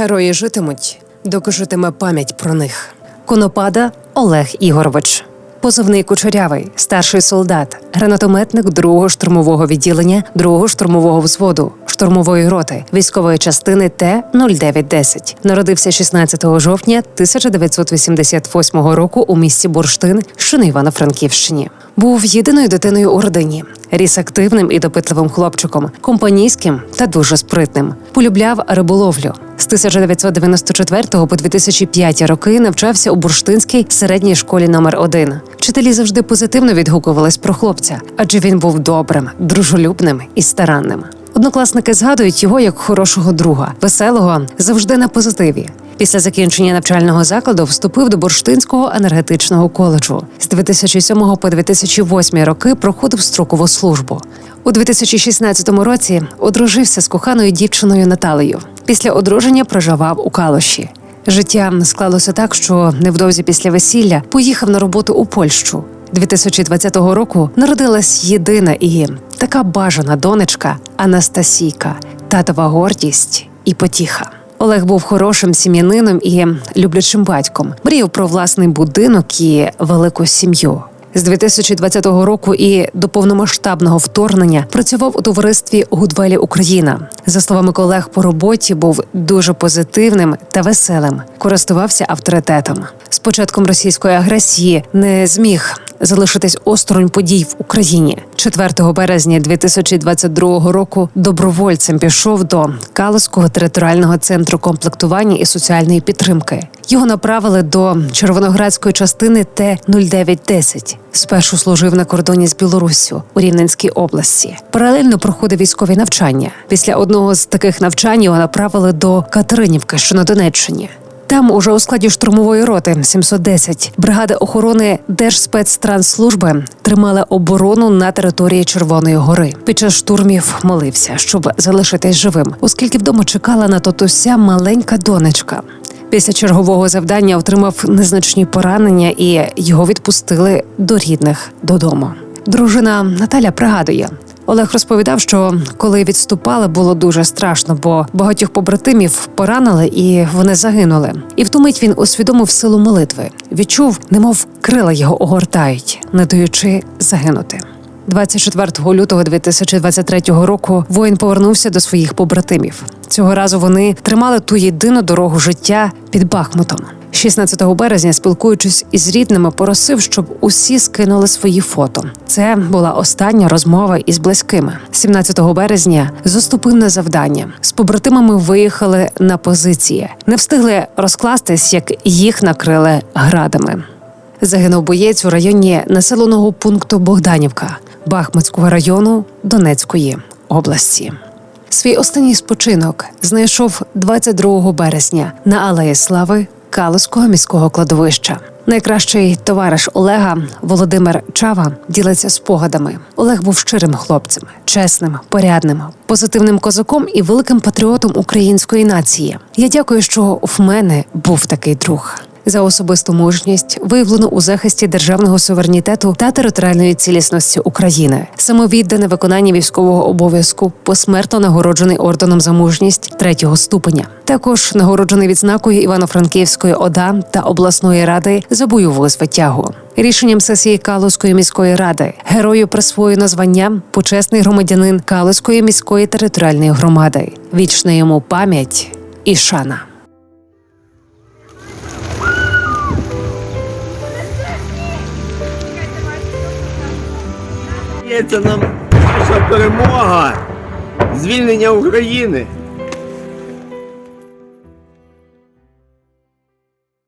Герої житимуть, доки житиме пам'ять про них. Конопада Олег Ігорович. Позивний кучерявий, старший солдат, гранатометник 2-го штурмового відділення 2-го штурмового взводу, штурмової роти, військової частини Т-0910. Народився 16 жовтня 1988 року у місті Бурштин, що на Івано-Франківщині. Був єдиною дитиною у родині. Ріс активним і допитливим хлопчиком, компанійським та дуже спритним. Полюбляв риболовлю. З 1994 по 2005 роки навчався у бурштинській середній школі номер 1 Вчителі завжди позитивно відгукувались про хлопця, адже він був добрим, дружелюбним і старанним. Однокласники згадують його як хорошого друга, веселого, завжди на позитиві. Після закінчення навчального закладу вступив до Бурштинського енергетичного коледжу. З 2007 по 2008 роки проходив строкову службу. У 2016 році одружився з коханою дівчиною Наталею. Після одруження проживав у Калуші. Життя склалося так, що невдовзі після весілля поїхав на роботу у Польщу. 2020 року народилась єдина і така бажана донечка Анастасійка, татова гордість і потіха. Олег був хорошим сім'янином і люблячим батьком. Мріяв про власний будинок і велику сім'ю. З 2020 року і до повномасштабного вторгнення працював у товаристві Гудвелі Україна. За словами колег по роботі, був дуже позитивним та веселим, користувався авторитетом. З початком російської агресії не зміг залишитись осторонь подій в Україні. 4 березня 2022 року добровольцем пішов до Калузького територіального центру комплектування і соціальної підтримки. Його направили до Червоноградської частини Т-0910. Спершу служив на кордоні з Білоруссю у Рівненській області. Паралельно проходив військові навчання. Після одного з таких навчань його направили до Катеринівки, що на Донеччині. Там, уже у складі штурмової роти 710, бригади охорони Держспецтрансслужби тримали оборону на території Червоної гори. Під час штурмів молився, щоб залишитись живим, оскільки вдома чекала на татуся маленька донечка. Після чергового завдання отримав незначні поранення, і його відпустили до рідних додому. Дружина Наталя пригадує. Олег розповідав, що коли відступали, було дуже страшно, бо багатьох побратимів поранили і вони загинули. І в ту мить він усвідомив силу молитви. Відчув, немов крила його огортають, не даючи загинути. 24 лютого 2023 року воїн повернувся до своїх побратимів. Цього разу вони тримали ту єдину дорогу життя під Бахмутом. 16 березня, спілкуючись із рідними, просив, щоб усі скинули свої фото. Це була остання розмова із близькими. 17 березня заступив на завдання. З побратимами виїхали на позиції. Не встигли розкластись, як їх накрили градами. Загинув боєць у районі населеного пункту Богданівка Бахмутського району Донецької області. Свій останній спочинок знайшов 22 березня на Алеї Слави Калузького міського кладовища. Найкращий товариш Олега Володимир Чава ділиться спогадами. Олег був щирим хлопцем, чесним, порядним, позитивним козаком і великим патріотом української нації. Я дякую, що в мене був такий друг. За особисту мужність виявлено у захисті державного суверенітету та територіальної цілісності України, самовіддане виконання військового обов'язку, посмертно нагороджений орденом за мужність третього ступеня. Також нагороджений відзнакою Івано-Франківської ОДА та обласної ради за бойову звитягу. Рішенням сесії Калузької міської ради герою присвоєно звання почесний громадянин Калузької міської територіальної громади. Вічна йому пам'ять і шана. Дається нам наша перемога, звільнення України.